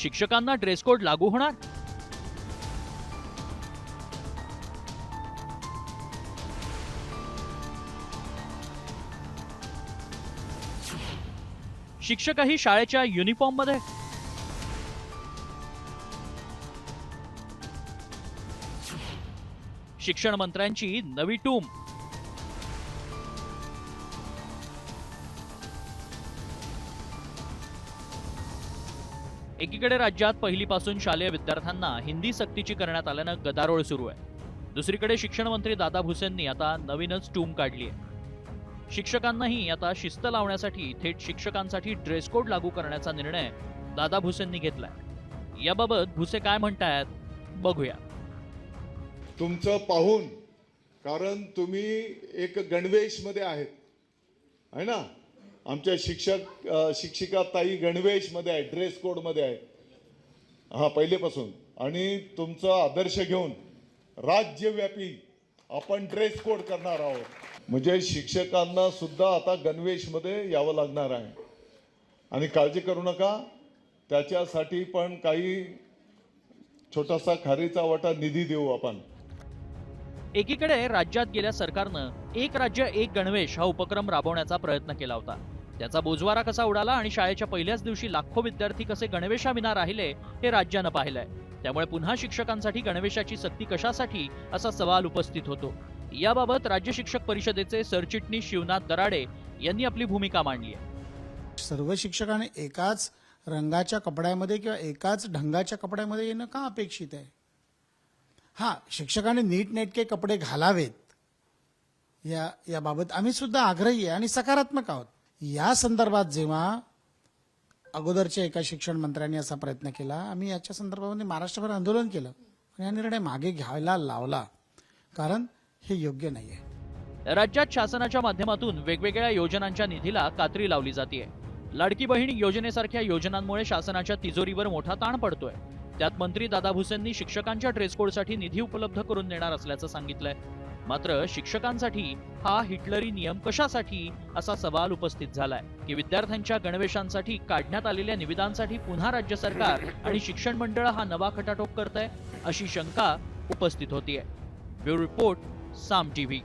शिक्षकांना dress code लागू होणार? शिक्षकही शाळेच्या युनिफॉर्ममध्ये शिक्षण मंत्र्यांची नवी टूम. एकीकडे राज्यात पहिलीपासून शालेय विद्यार्थ्यांना हिंदी सक्तीची करण्यात आल्यानं गदारोळ सुरू आहे. दुसरीकडे शिक्षण मंत्री दादा भुसेंनी आता नवीनच टूम काढली आहे. शिक्षकांनाही आता शिस्त लावण्यासाठी थेट शिक्षकांसाठी ड्रेस कोड लागू करण्याचा निर्णय दादा भुसेंनी घेतलाय. याबाबत भुसे काय म्हणतायत बघूया. तुमचं पाहून कारण तुम्ही एक गणवेशमध्ये आहेत. आहे ना? आमच्या शिक्षक शिक्षिका ताई गणवेशमध्ये आहे ड्रेस कोडमध्ये आहे. हा पहिलेपासून. आणि तुमचा आदर्श घेऊन राज्यव्यापी आपण ड्रेस कोड करणार आहोत. म्हणजे शिक्षकांना सुद्धा आता गणवेशमध्ये यावं लागणार आहे. आणि काळजी करू नका. त्याच्यासाठी पण काही छोटासा खारीचा वाटा निधी देऊ आपण. एकीकडे राज्यात गेल्या सरकारनं एक राज्य एक गणवेश हा उपक्रम राबवण्याचा प्रयत्न केला होता. त्याचा बोजवारा कसा उडाला आणि शाळेच्या पहिल्याच दिवशी लाखो विद्यार्थी कसे गणवेशाविना राहिले हे राज्यानं पाहिलंय. त्यामुळे पुन्हा शिक्षकांसाठी गणवेशाची सक्ती कशासाठी असा सवाल उपस्थित होतो. याबाबत राज्य शिक्षक परिषदेचे सरचिटणीस शिवनाथ दराडे यांनी आपली भूमिका मांडली आहे. सर्व शिक्षकांनी एकाच रंगाच्या कपड्यामध्ये किंवा एकाच ढंगाच्या कपड्यामध्ये येणं का अपेक्षित आहे? हा शिक्षकांनी नीटनेटके कपडे घालावेत. या याबाबत आम्ही सुद्धा आग्रही आहे आणि सकारात्मक आहोत. या संदर्भात जेव्हा अगोदरच्या एका शिक्षण मंत्र्यांनी असा प्रयत्न केला आम्ही याच्या संदर्भामध्ये महाराष्ट्रभर आंदोलन केलं. आणि हा निर्णय मागे घ्यायला लावला. कारण हे योग्य नाही आहे राज्यात शासनाच्या माध्यमातून वेगवेगळ्या योजनांच्या निधीला कात्री लावली जाते लाडकी बहीण योजनेसारख्या योजनांमुळे शासनाच्या तिजोरीवर मोठा ताण पडतोय. त्यात मंत्री दादा भुसेंनी शिक्षकांच्या ड्रेस कोडसाठी निधी उपलब्ध करून देणार असल्याचं सांगितलंय. मात्र शिक्षकांसाठी हा हिटलरी नियम कशासाठी असा सवाल उपस्थित झालाय? की विद्यार्थ्यांच्या गणवेशांसाठी काढण्यात आलेल्या निविदांसाठी पुन्हा राज्य सरकार आणि शिक्षण मंडळ हा नवा खटाटोप आहे अशी शंका उपस्थित होतीये. Bureau report Saam TV.